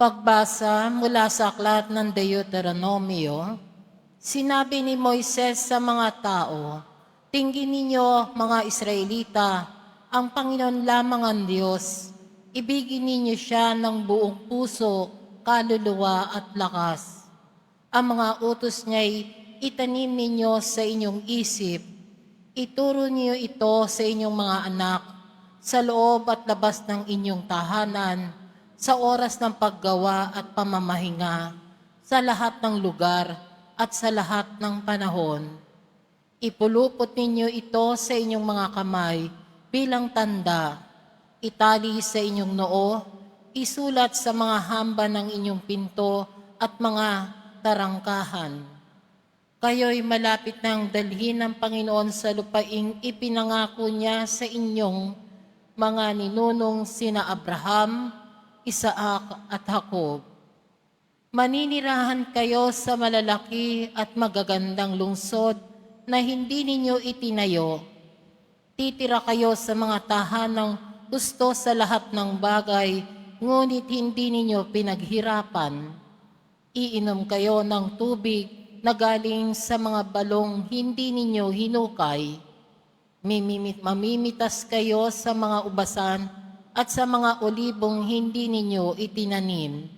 Pagbasa mula sa aklat ng Deuteronomio, sinabi ni Moises sa mga tao, Tingin ninyo, mga Israelita, ang Panginoon lamang ang Diyos. Ibigin ninyo siya ng buong puso, kaluluwa at lakas. Ang mga utos niya'y itanim ninyo sa inyong isip. Ituro niyo ito sa inyong mga anak, sa loob at labas ng inyong tahanan, sa oras ng paggawa at pamamahinga, sa lahat ng lugar at sa lahat ng panahon. Ipulupot ninyo ito sa inyong mga kamay bilang tanda. Itali sa inyong noo, isulat sa mga hamba ng inyong pinto at mga tarangkahan. Kayo'y malapit ng dalhin ng Panginoon sa lupaing ipinangako niya sa inyong mga ninunong sina Abraham, Isaac at Jacob. Maninirahan kayo sa malalaki at magagandang lungsod na hindi ninyo itinayo. Titira kayo sa mga tahanang gusto sa lahat ng bagay, ngunit hindi ninyo pinaghirapan. Iinom kayo ng tubig na galing sa mga balong hindi ninyo hinukay. Mamimitas kayo sa mga ubasan at sa mga olibong hindi ninyo itinanim.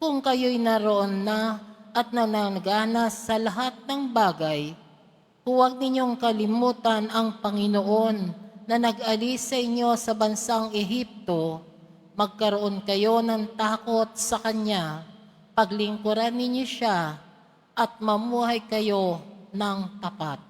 Kung kayo'y naroon na at nananaganas sa lahat ng bagay, huwag ninyong kalimutan ang Panginoon na nag-alis sa inyo sa bansang Ehipto. Magkaroon kayo ng takot sa Kanya, paglingkuran ninyo siya, at mamuhay kayo ng tapat.